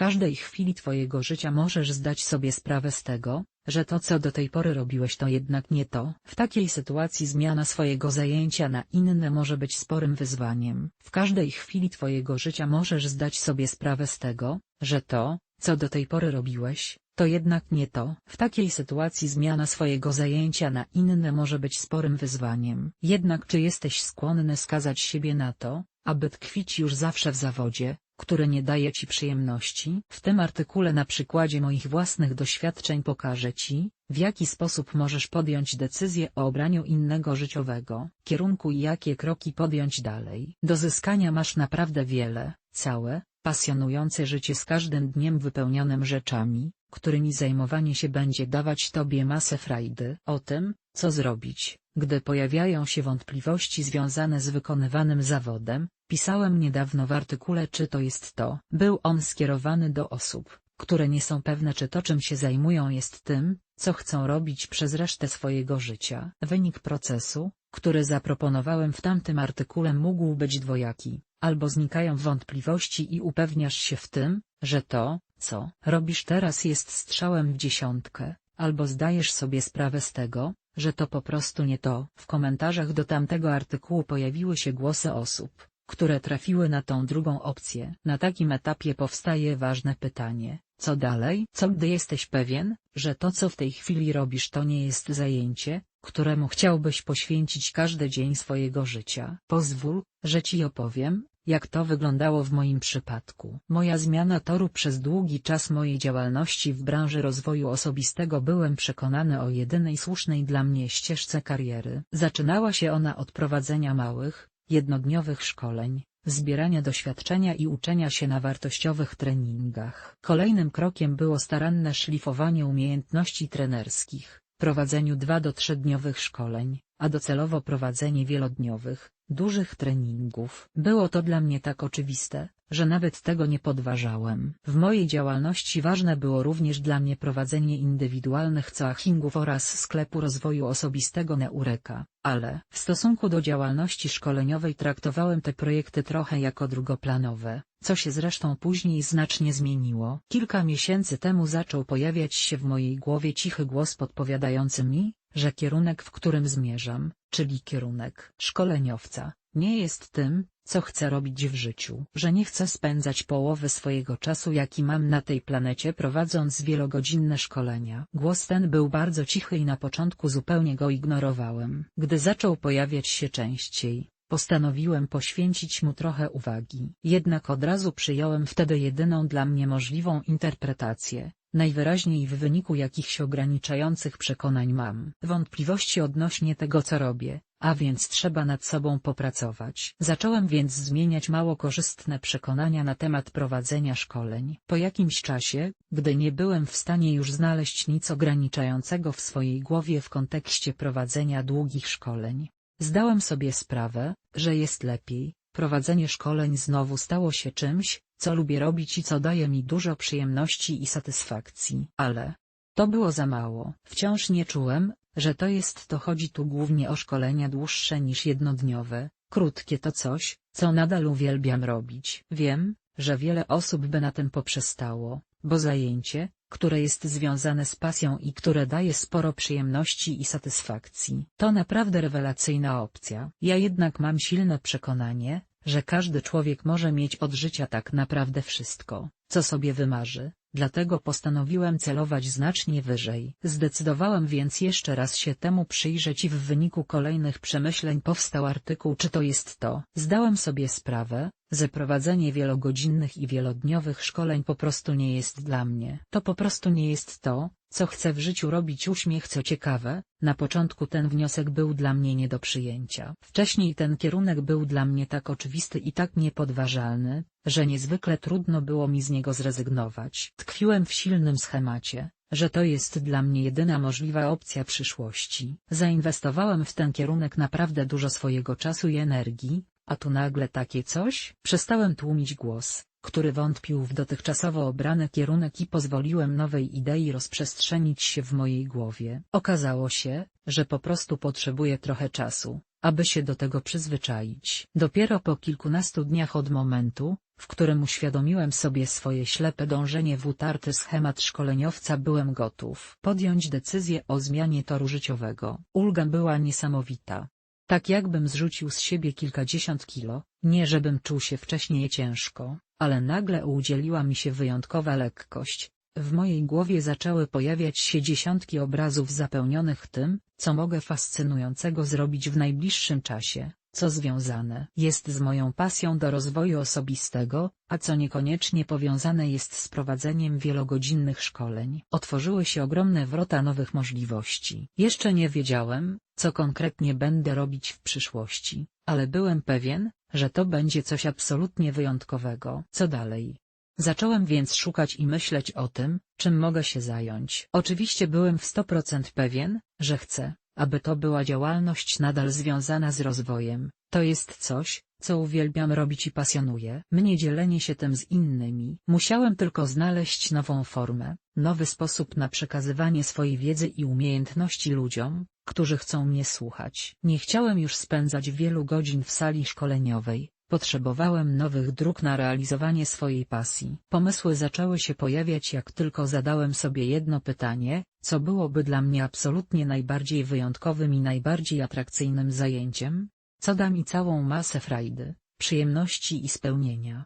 każdej chwili twojego życia możesz zdać sobie sprawę z tego, że to co do tej pory robiłeś to jednak nie to. W takiej sytuacji zmiana swojego zajęcia na inne może być sporym wyzwaniem. W każdej chwili twojego życia możesz zdać sobie sprawę z tego, że to, co do tej pory robiłeś, to jednak nie to. W takiej sytuacji zmiana swojego zajęcia na inne może być sporym wyzwaniem. Jednak czy jesteś skłonny skazać siebie na to, aby tkwić już zawsze w zawodzie, który nie daje ci przyjemności? W tym artykule na przykładzie moich własnych doświadczeń pokażę ci, w jaki sposób możesz podjąć decyzję o obraniu innego życiowego kierunku i jakie kroki podjąć dalej. Do zyskania masz naprawdę wiele, całe, pasjonujące życie z każdym dniem wypełnionym rzeczami, którymi zajmowanie się będzie dawać tobie masę frajdy. O tym, co zrobić, gdy pojawiają się wątpliwości związane z wykonywanym zawodem, pisałem niedawno w artykule Czy to jest to? Był on skierowany do osób, które nie są pewne czy to czym się zajmują jest tym, co chcą robić przez resztę swojego życia. Wynik procesu, który zaproponowałem w tamtym artykule mógł być dwojaki, albo znikają wątpliwości i upewniasz się w tym, że to, co robisz teraz jest strzałem w dziesiątkę, albo zdajesz sobie sprawę z tego, że to po prostu nie to. W komentarzach do tamtego artykułu pojawiły się głosy osób, które trafiły na tą drugą opcję. Na takim etapie powstaje ważne pytanie, co dalej? Co gdy jesteś pewien, że to co w tej chwili robisz to nie jest zajęcie, któremu chciałbyś poświęcić każdy dzień swojego życia? Pozwól, że ci opowiem, jak to wyglądało w moim przypadku. Moja zmiana toru przez długi czas mojej działalności w branży rozwoju osobistego byłem przekonany o jedynej słusznej dla mnie ścieżce kariery. Zaczynała się ona od prowadzenia małych, jednodniowych szkoleń, zbierania doświadczenia i uczenia się na wartościowych treningach. Kolejnym krokiem było staranne szlifowanie umiejętności trenerskich, prowadzeniu 2 do 3 dniowych szkoleń, a docelowo prowadzenie wielodniowych, dużych treningów. Było to dla mnie tak oczywiste, że nawet tego nie podważałem. W mojej działalności ważne było również dla mnie prowadzenie indywidualnych coachingów oraz sklepu rozwoju osobistego Neureka, ale w stosunku do działalności szkoleniowej traktowałem te projekty trochę jako drugoplanowe, co się zresztą później znacznie zmieniło. Kilka miesięcy temu zaczął pojawiać się w mojej głowie cichy głos podpowiadający mi, że kierunek w którym zmierzam, czyli kierunek szkoleniowca, nie jest tym, co chcę robić w życiu, że nie chcę spędzać połowy swojego czasu jaki mam na tej planecie prowadząc wielogodzinne szkolenia. Głos ten był bardzo cichy i na początku zupełnie go ignorowałem. Gdy zaczął pojawiać się częściej, postanowiłem poświęcić mu trochę uwagi. Jednak od razu przyjąłem wtedy jedyną dla mnie możliwą interpretację, najwyraźniej w wyniku jakichś ograniczających przekonań mam wątpliwości odnośnie tego co robię, a więc trzeba nad sobą popracować. Zacząłem więc zmieniać mało korzystne przekonania na temat prowadzenia szkoleń. Po jakimś czasie, gdy nie byłem w stanie już znaleźć nic ograniczającego w swojej głowie w kontekście prowadzenia długich szkoleń, zdałem sobie sprawę, że jest lepiej, prowadzenie szkoleń znowu stało się czymś, co lubię robić i co daje mi dużo przyjemności i satysfakcji. Ale to było za mało. Wciąż nie czułem, że to jest to chodzi tu głównie o szkolenia dłuższe niż jednodniowe, krótkie to coś, co nadal uwielbiam robić. Wiem, że wiele osób by na tym poprzestało, bo zajęcie, które jest związane z pasją i które daje sporo przyjemności i satysfakcji, to naprawdę rewelacyjna opcja. Ja jednak mam silne przekonanie, że każdy człowiek może mieć od życia tak naprawdę wszystko, co sobie wymarzy, dlatego postanowiłem celować znacznie wyżej. Zdecydowałem więc jeszcze raz się temu przyjrzeć i w wyniku kolejnych przemyśleń powstał artykuł Czy to jest to? Zdałem sobie sprawę, że prowadzenie wielogodzinnych i wielodniowych szkoleń po prostu nie jest dla mnie. To po prostu nie jest to, co chcę w życiu robić uśmiech co ciekawe, na początku ten wniosek był dla mnie nie do przyjęcia. Wcześniej ten kierunek był dla mnie tak oczywisty i tak niepodważalny, że niezwykle trudno było mi z niego zrezygnować. Tkwiłem w silnym schemacie, że to jest dla mnie jedyna możliwa opcja przyszłości. Zainwestowałem w ten kierunek naprawdę dużo swojego czasu i energii, a tu nagle takie coś? Przestałem tłumić głos, który wątpił w dotychczasowo obrany kierunek i pozwoliłem nowej idei rozprzestrzenić się w mojej głowie. Okazało się, że po prostu potrzebuję trochę czasu, aby się do tego przyzwyczaić. Dopiero po kilkunastu dniach od momentu, w którym uświadomiłem sobie swoje ślepe dążenie w utarty schemat szkoleniowca byłem gotów podjąć decyzję o zmianie toru życiowego. Ulga była niesamowita. Tak jakbym zrzucił z siebie kilkadziesiąt kilo, nie żebym czuł się wcześniej ciężko, ale nagle udzieliła mi się wyjątkowa lekkość. W mojej głowie zaczęły pojawiać się dziesiątki obrazów zapełnionych tym, co mogę fascynującego zrobić w najbliższym czasie, co związane jest z moją pasją do rozwoju osobistego, a co niekoniecznie powiązane jest z prowadzeniem wielogodzinnych szkoleń. Otworzyły się ogromne wrota nowych możliwości. Jeszcze nie wiedziałem, co konkretnie będę robić w przyszłości, ale byłem pewien, że to będzie coś absolutnie wyjątkowego. Co dalej? Zacząłem więc szukać i myśleć o tym, czym mogę się zająć. Oczywiście byłem w 100% pewien, że chcę, aby to była działalność nadal związana z rozwojem. To jest coś, co uwielbiam robić i pasjonuje mnie dzielenie się tym z innymi. Musiałem tylko znaleźć nową formę, nowy sposób na przekazywanie swojej wiedzy i umiejętności ludziom, którzy chcą mnie słuchać. Nie chciałem już spędzać wielu godzin w sali szkoleniowej, Potrzebowałem nowych dróg na realizowanie swojej pasji. Pomysły zaczęły się pojawiać jak tylko zadałem sobie jedno pytanie, co byłoby dla mnie absolutnie najbardziej wyjątkowym i najbardziej atrakcyjnym zajęciem? Co da mi całą masę frajdy, przyjemności i spełnienia.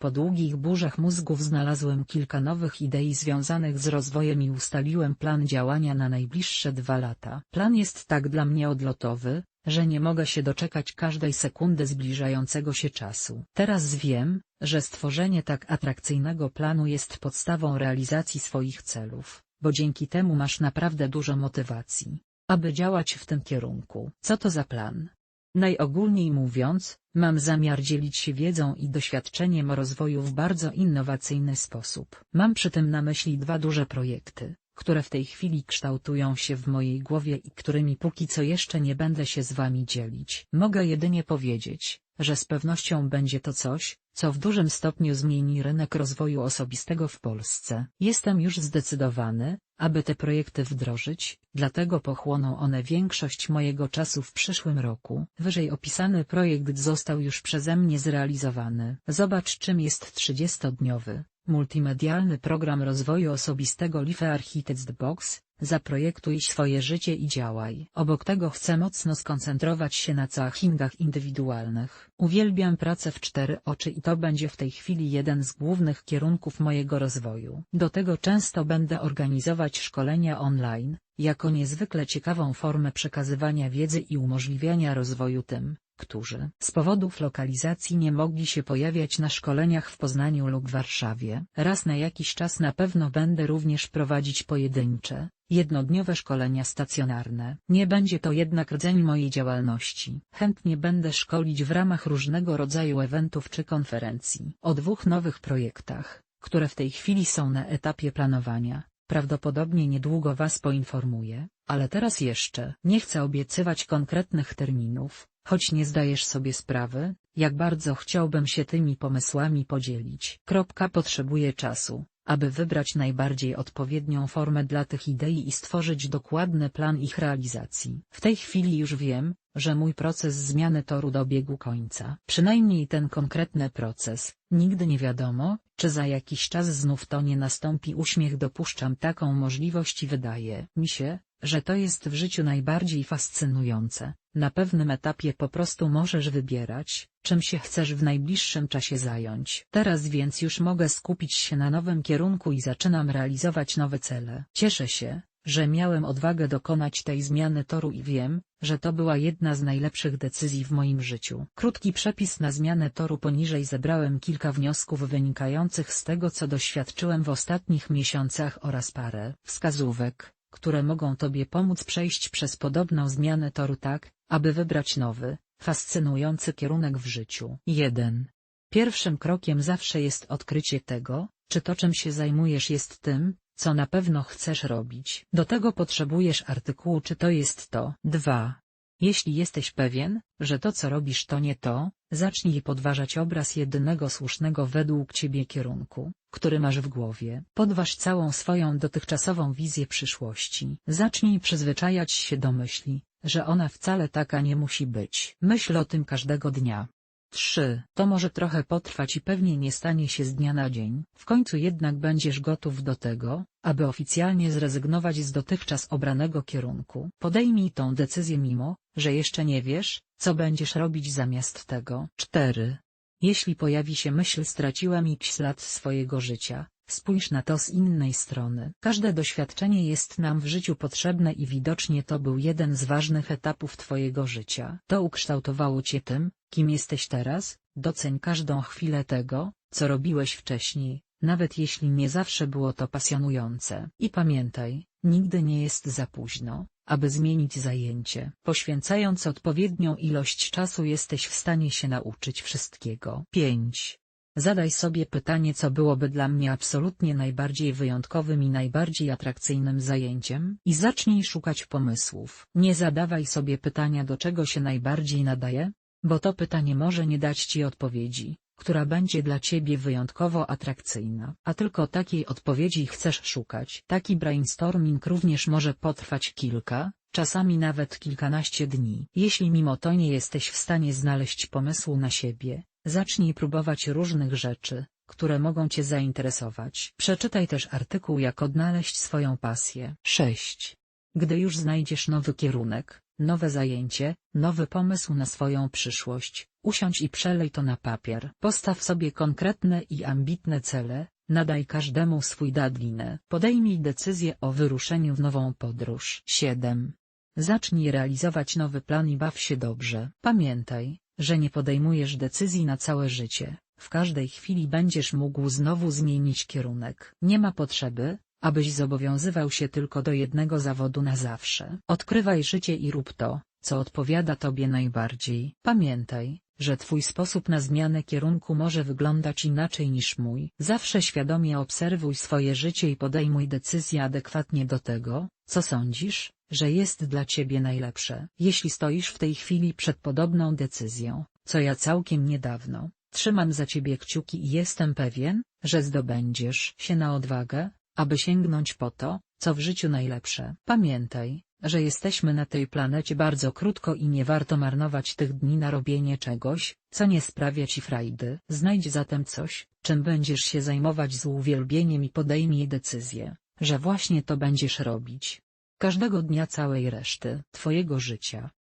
Po długich burzach mózgów znalazłem kilka nowych idei związanych z rozwojem i ustaliłem plan działania na najbliższe dwa lata. Plan jest tak dla mnie odlotowy, że nie mogę się doczekać każdej sekundy zbliżającego się czasu. Teraz wiem, że stworzenie tak atrakcyjnego planu jest podstawą realizacji swoich celów, bo dzięki temu masz naprawdę dużo motywacji, aby działać w tym kierunku. Co to za plan? Najogólniej mówiąc, mam zamiar dzielić się wiedzą i doświadczeniem o rozwoju w bardzo innowacyjny sposób. Mam przy tym na myśli dwa duże projekty, które w tej chwili kształtują się w mojej głowie i którymi póki co jeszcze nie będę się z wami dzielić. Mogę jedynie powiedzieć, że z pewnością będzie to coś, co w dużym stopniu zmieni rynek rozwoju osobistego w Polsce. Jestem już zdecydowany, aby te projekty wdrożyć, dlatego pochłoną one większość mojego czasu w przyszłym roku. Wyżej opisany projekt został już przeze mnie zrealizowany. Zobacz czym jest 30-dniowy, multimedialny program rozwoju osobistego Life Architects Box, Zaprojektuj swoje życie i działaj. Obok tego chcę mocno skoncentrować się na coachingach indywidualnych. Uwielbiam pracę w cztery oczy i to będzie w tej chwili jeden z głównych kierunków mojego rozwoju. Do tego często będę organizować szkolenia online, jako niezwykle ciekawą formę przekazywania wiedzy i umożliwiania rozwoju tym, którzy z powodów lokalizacji nie mogli się pojawiać na szkoleniach w Poznaniu lub Warszawie. Raz na jakiś czas na pewno będę również prowadzić pojedyncze, jednodniowe szkolenia stacjonarne. Nie będzie to jednak rdzeń mojej działalności. Chętnie będę szkolić w ramach różnego rodzaju eventów czy konferencji. O dwóch nowych projektach, które w tej chwili są na etapie planowania, prawdopodobnie niedługo Was poinformuję, ale teraz jeszcze nie chcę obiecywać konkretnych terminów, choć nie zdajesz sobie sprawy, jak bardzo chciałbym się tymi pomysłami podzielić. Kropka potrzebuje czasu, aby wybrać najbardziej odpowiednią formę dla tych idei i stworzyć dokładny plan ich realizacji. W tej chwili już wiem, że mój proces zmiany toru dobiegł końca. Przynajmniej ten konkretny proces, nigdy nie wiadomo, czy za jakiś czas znów to nie nastąpi uśmiech dopuszczam taką możliwość i wydaje mi się, że to jest w życiu najbardziej fascynujące. Na pewnym etapie po prostu możesz wybierać, czym się chcesz w najbliższym czasie zająć. Teraz więc już mogę skupić się na nowym kierunku i zaczynam realizować nowe cele. Cieszę się, że miałem odwagę dokonać tej zmiany toru i wiem, że to była jedna z najlepszych decyzji w moim życiu. Krótki przepis na zmianę toru poniżej zebrałem kilka wniosków wynikających z tego co doświadczyłem w ostatnich miesiącach oraz parę wskazówek, które mogą Tobie pomóc przejść przez podobną zmianę toru tak, aby wybrać nowy, fascynujący kierunek w życiu. 1. Pierwszym krokiem zawsze jest odkrycie tego, czy to czym się zajmujesz jest tym, co na pewno chcesz robić. Do tego potrzebujesz artykułu czy to jest to. 2. Jeśli jesteś pewien, że to co robisz to nie to, zacznij podważać obraz jedynego słusznego według ciebie kierunku, który masz w głowie. Podważ całą swoją dotychczasową wizję przyszłości. Zacznij przyzwyczajać się do myśli, że ona wcale taka nie musi być. Myśl o tym każdego dnia. 3. To może trochę potrwać i pewnie nie stanie się z dnia na dzień. W końcu jednak będziesz gotów do tego, aby oficjalnie zrezygnować z dotychczas obranego kierunku. Podejmij tą decyzję mimo, że jeszcze nie wiesz, co będziesz robić zamiast tego. 4. Jeśli pojawi się myśl straciłem x lat swojego życia, spójrz na to z innej strony. Każde doświadczenie jest nam w życiu potrzebne i widocznie to był jeden z ważnych etapów twojego życia. To ukształtowało cię tym, kim jesteś teraz, doceń każdą chwilę tego, co robiłeś wcześniej, nawet jeśli nie zawsze było to pasjonujące. I pamiętaj, nigdy nie jest za późno, aby zmienić zajęcie. Poświęcając odpowiednią ilość czasu jesteś w stanie się nauczyć wszystkiego. 5. Zadaj sobie pytanie co byłoby dla mnie absolutnie najbardziej wyjątkowym i najbardziej atrakcyjnym zajęciem i zacznij szukać pomysłów. Nie zadawaj sobie pytania do czego się najbardziej nadaje, bo to pytanie może nie dać ci odpowiedzi, która będzie dla ciebie wyjątkowo atrakcyjna. A tylko takiej odpowiedzi chcesz szukać. Taki brainstorming również może potrwać kilka, czasami nawet kilkanaście dni. Jeśli mimo to nie jesteś w stanie znaleźć pomysłu na siebie, zacznij próbować różnych rzeczy, które mogą cię zainteresować. Przeczytaj też artykuł jak odnaleźć swoją pasję. 6. Gdy już znajdziesz nowy kierunek, nowe zajęcie, nowy pomysł na swoją przyszłość, usiądź i przelej to na papier. Postaw sobie konkretne i ambitne cele, nadaj każdemu swój deadline. Podejmij decyzję o wyruszeniu w nową podróż. 7. Zacznij realizować nowy plan i baw się dobrze. Pamiętaj, że nie podejmujesz decyzji na całe życie. W każdej chwili będziesz mógł znowu zmienić kierunek. Nie ma potrzeby, abyś zobowiązywał się tylko do jednego zawodu na zawsze. Odkrywaj życie i rób to, co odpowiada tobie najbardziej. Pamiętaj, że twój sposób na zmianę kierunku może wyglądać inaczej niż mój. Zawsze świadomie obserwuj swoje życie i podejmuj decyzje adekwatnie do tego, co sądzisz, że jest dla ciebie najlepsze. Jeśli stoisz w tej chwili przed podobną decyzją, co ja całkiem niedawno, trzymam za ciebie kciuki i jestem pewien, że zdobędziesz się na odwagę, aby sięgnąć po to, co w życiu najlepsze. Pamiętaj, że jesteśmy na tej planecie bardzo krótko i nie warto marnować tych dni na robienie czegoś, co nie sprawia ci frajdy. Znajdź zatem coś, czym będziesz się zajmować z uwielbieniem i podejmij decyzję, że właśnie to będziesz robić. Każdego dnia całej reszty twojego życia.